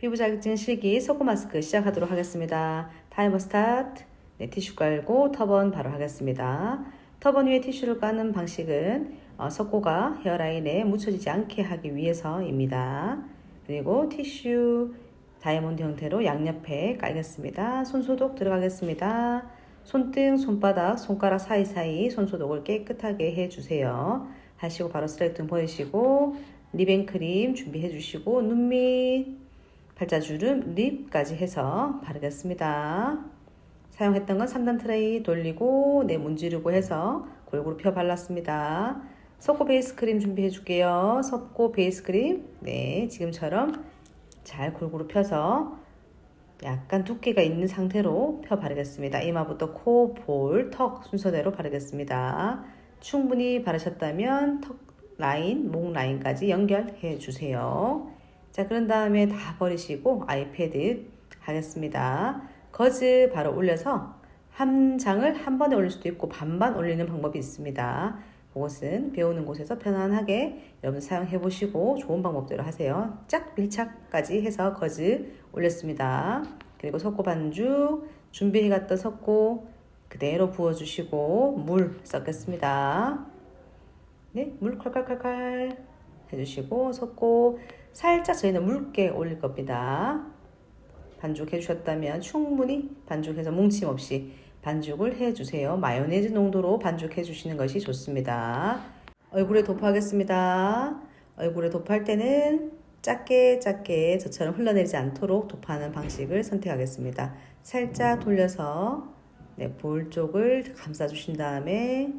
피부 자극증 실기 속고 마스크 시작하도록 하겠습니다. 타이머 스타트. 네, 티슈 깔고 터번 바로 하겠습니다. 터번 위에 티슈를 까는 방식은 어, 석고가 헤어라인에 묻혀지지 않게 하기 위해서입니다. 그리고 티슈 다이아몬드 형태로 양옆에 깔겠습니다. 손소독 들어가겠습니다. 손등, 손바닥, 손가락 사이사이 손소독을 깨끗하게 해주세요. 하시고 바로 스트레이트 보내시고 립앤크림 준비해 주시고 눈 밑, 팔자주름, 립까지 해서 바르겠습니다. 사용했던 건 3단 트레이 돌리고 네 문지르고 해서 골고루 펴 발랐습니다. 석고 베이스 크림 준비해 줄게요. 석고 베이스 크림 네 지금처럼 잘 골고루 펴서 약간 두께가 있는 상태로 펴 바르겠습니다. 이마부터 코, 볼, 턱 순서대로 바르겠습니다. 충분히 바르셨다면 턱 라인, 목 라인까지 연결해 주세요. 자, 그런 다음에 다 버리시고 아이패드 하겠습니다. 거즈 바로 올려서 한 장을 한 번에 올릴 수도 있고 반반 올리는 방법이 있습니다. 그것은 배우는 곳에서 편안하게 여러분 사용해 보시고 좋은 방법대로 하세요. 짝 밀착까지 해서 거즈 올렸습니다. 그리고 석고 반죽 준비해 갔던 석고 그대로 부어 주시고 물 섞겠습니다. 네, 물 콸콸콸콸 해주시고 석고 살짝 저희는 묽게 올릴 겁니다. 반죽해 주셨다면 충분히 반죽해서 뭉침 없이 반죽을 해 주세요. 마요네즈 농도로 반죽해 주시는 것이 좋습니다. 얼굴에 도포하겠습니다. 얼굴에 도포할 때는 작게 작게 저처럼 흘러내리지 않도록 도포하는 방식을 선택하겠습니다. 살짝 돌려서 네, 볼 쪽을 감싸 주신 다음에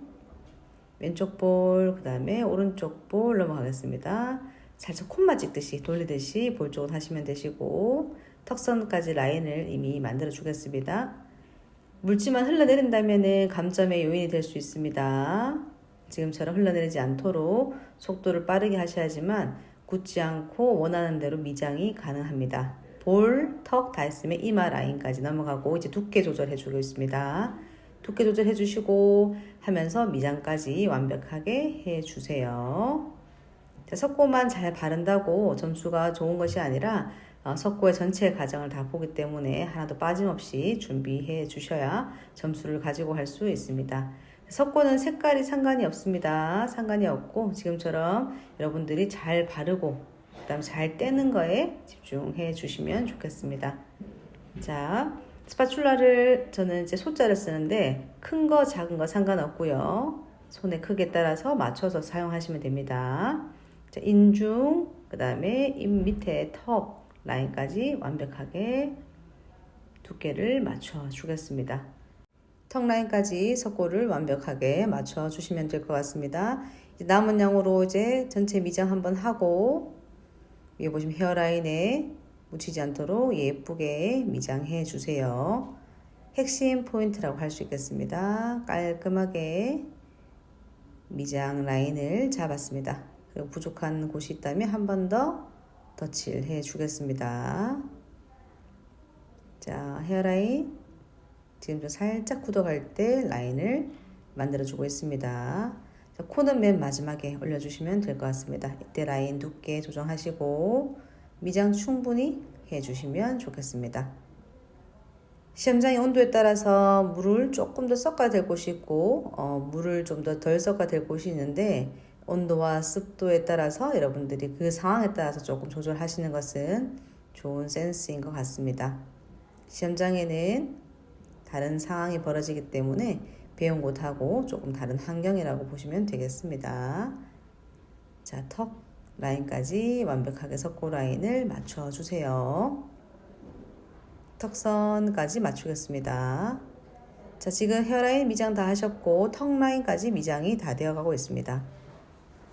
왼쪽 볼, 그 다음에 오른쪽 볼 넘어가겠습니다. 살짝 콧맛 찍듯이 돌리듯이 볼 쪽을 하시면 되시고 턱선까지 라인을 이미 만들어 주겠습니다. 물지만 흘러내린다면 감점의 요인이 될 수 있습니다. 지금처럼 흘러내리지 않도록 속도를 빠르게 하셔야지만 굳지 않고 원하는 대로 미장이 가능합니다. 볼, 턱 다 했으면 이마 라인까지 넘어가고 이제 두께 조절해 주고 있습니다. 두께 조절해 주시고 하면서 미장까지 완벽하게 해 주세요. 자, 석고만 잘 바른다고 점수가 좋은 것이 아니라 어, 석고의 전체 과정을 다 보기 때문에 하나도 빠짐없이 준비해 주셔야 점수를 가지고 할 수 있습니다. 석고는 색깔이 상관이 없습니다. 상관이 없고 지금처럼 여러분들이 잘 바르고 그다음 잘 떼는 거에 집중해 주시면 좋겠습니다. 자, 스파츌라를 저는 이제 소자를 쓰는데 큰 거 작은 거 상관없고요. 손의 크기에 따라서 맞춰서 사용하시면 됩니다. 자, 인중 그 다음에 입 밑에 턱 라인까지 완벽하게 두께를 맞춰 주겠습니다. 턱 라인까지 석고를 완벽하게 맞춰 주시면 될 것 같습니다. 남은 양으로 이제 전체 미장 한번 하고 위에 보시면 헤어라인에 묻히지 않도록 예쁘게 미장해 주세요. 핵심 포인트라고 할 수 있겠습니다. 깔끔하게 미장 라인을 잡았습니다. 부족한 곳이 있다면 한 번 더 덧칠 해 주겠습니다. 자, 헤어라인 지금 좀 살짝 굳어갈 때 라인을 만들어 주고 있습니다. 자, 코는 맨 마지막에 올려주시면 될 것 같습니다. 이때 라인 두께 조정하시고 미장 충분히 해주시면 좋겠습니다. 시험장의 온도에 따라서 물을 조금 더 섞어야 될 곳이 있고 어, 물을 좀 더 덜 섞어야 될 곳이 있는데 온도와 습도에 따라서 여러분들이 그 상황에 따라서 조금 조절하시는 것은 좋은 센스인 것 같습니다. 시험장에는 다른 상황이 벌어지기 때문에 배운 곳하고 조금 다른 환경이라고 보시면 되겠습니다. 자, 턱 라인까지 완벽하게 석고 라인을 맞춰 주세요. 턱선까지 맞추겠습니다. 자, 지금 헤어라인 미장 다 하셨고 턱 라인까지 미장이 다 되어 가고 있습니다.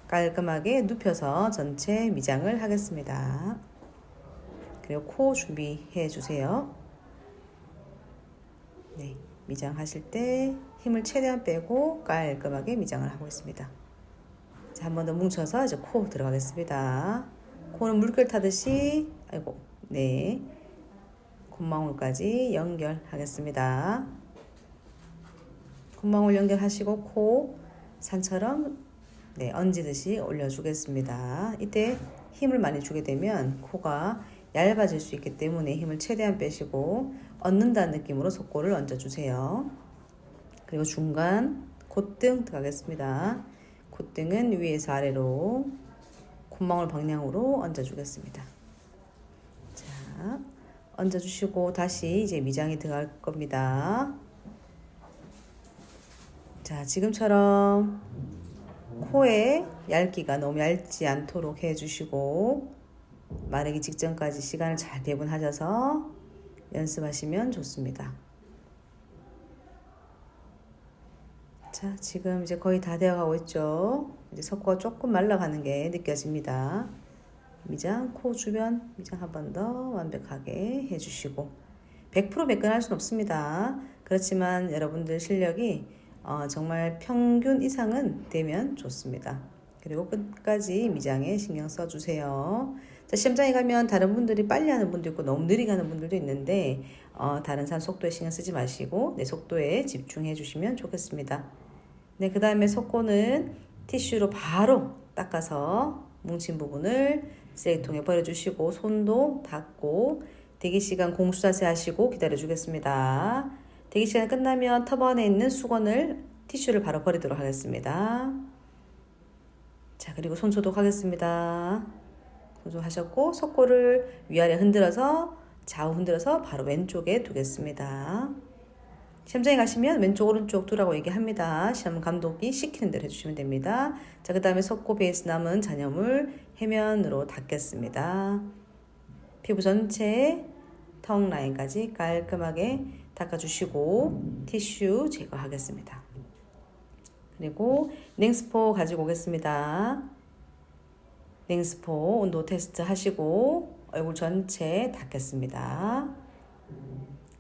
깔끔하게 눕혀서 전체 미장을 하겠습니다. 그리고 코 준비해 주세요. 네, 미장하실 때 힘을 최대한 빼고 깔끔하게 미장을 하고 있습니다. 자, 한 번 더 뭉쳐서 이제 코 들어가겠습니다. 코는 물결 타듯이, 아이고, 네. 콧망울까지 연결하겠습니다. 콧망울 연결하시고 코 산처럼 네, 얹듯이 올려주겠습니다. 이때 힘을 많이 주게 되면 코가 얇아질 수 있기 때문에 힘을 최대한 빼시고 얹는다는 느낌으로 속골을 얹어주세요. 그리고 중간 콧등 들어가겠습니다. 콧등은 위에서 아래로 콧망울 방향으로 얹어주겠습니다. 자, 얹어주시고 다시 이제 미장이 들어갈 겁니다. 자, 지금처럼 코에 얇기가 너무 얇지 않도록 해주시고 마르기 직전까지 시간을 잘 배분하셔서 연습하시면 좋습니다. 자, 지금 이제 거의 다 되어가고 있죠. 이제 석고가 조금 말라가는 게 느껴집니다. 미장, 코 주변 미장 한 번 더 완벽하게 해주시고 100% 매끈할 수는 없습니다. 그렇지만 여러분들 실력이 어, 정말 평균 이상은 되면 좋습니다. 그리고 끝까지 미장에 신경 써주세요. 자, 시험장에 가면 다른 분들이 빨리 하는 분도 있고 너무 느리게 하는 분들도 있는데 어, 다른 사람 속도에 신경 쓰지 마시고 내 속도에 집중해 주시면 좋겠습니다. 네, 그 다음에 속고는 티슈로 바로 닦아서 뭉친 부분을 쓰레기통에 버려주시고 손도 닦고 대기 시간 공수 자세 하시고 기다려 주겠습니다. 대기 시간 끝나면 터번에 있는 수건을 티슈를 바로 버리도록 하겠습니다. 자, 그리고 손 소독하겠습니다. 손 소독하셨고 속고를 위아래 흔들어서 좌우 흔들어서 바로 왼쪽에 두겠습니다. 시험장에 가시면 왼쪽 오른쪽 두라고 얘기합니다. 시험 감독이 시키는 대로 해주시면 됩니다. 자, 그 다음에 속고 베이스 남은 잔여물 해면으로 닦겠습니다. 피부 전체 턱 라인까지 깔끔하게 닦아주시고 티슈 제거하겠습니다. 그리고 냉스포 가지고 오겠습니다. 냉스포 온도 테스트 하시고 얼굴 전체 닦겠습니다.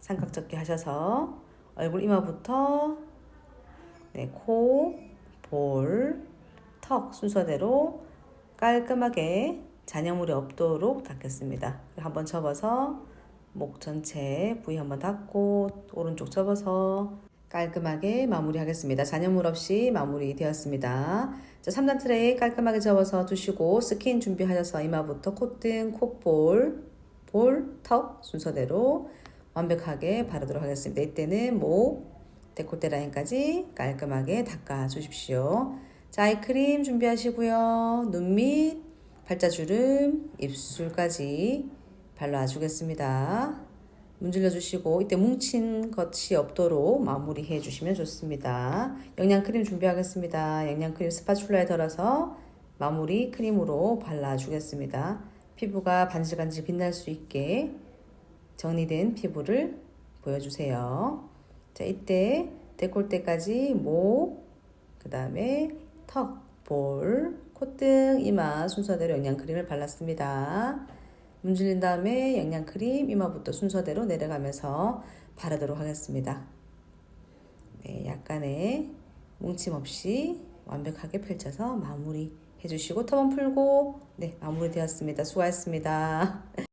삼각적게 하셔서 얼굴 이마부터 네, 코, 볼, 턱 순서대로 깔끔하게 잔여물이 없도록 닦겠습니다. 한번 접어서 목 전체 부위 한번 닦고 오른쪽 접어서 깔끔하게 마무리하겠습니다. 잔여물 없이 마무리 되었습니다. 자, 3단 트레이 깔끔하게 접어서 두시고 스킨 준비하셔서 이마부터 콧등, 콧볼, 볼, 턱 순서대로 완벽하게 바르도록 하겠습니다. 이때는 목, 데콜테 라인까지 깔끔하게 닦아 주십시오. 자, 아이크림 준비하시고요. 눈 밑, 팔자주름, 입술까지 발라 주겠습니다. 문질러 주시고 이때 뭉친 것이 없도록 마무리해 주시면 좋습니다. 영양크림 준비하겠습니다. 영양크림 스파츌라에 덜어서 마무리 크림으로 발라 주겠습니다. 피부가 반질반질 빛날 수 있게 정리된 피부를 보여주세요. 자, 이때 데콜테까지 목, 그 다음에 턱, 볼, 콧등, 이마 순서대로 영양크림을 발랐습니다. 문질린 다음에 영양크림 이마부터 순서대로 내려가면서 바르도록 하겠습니다. 네, 약간의 뭉침 없이 완벽하게 펼쳐서 마무리 해주시고 터번 풀고 네 마무리 되었습니다. 수고하셨습니다.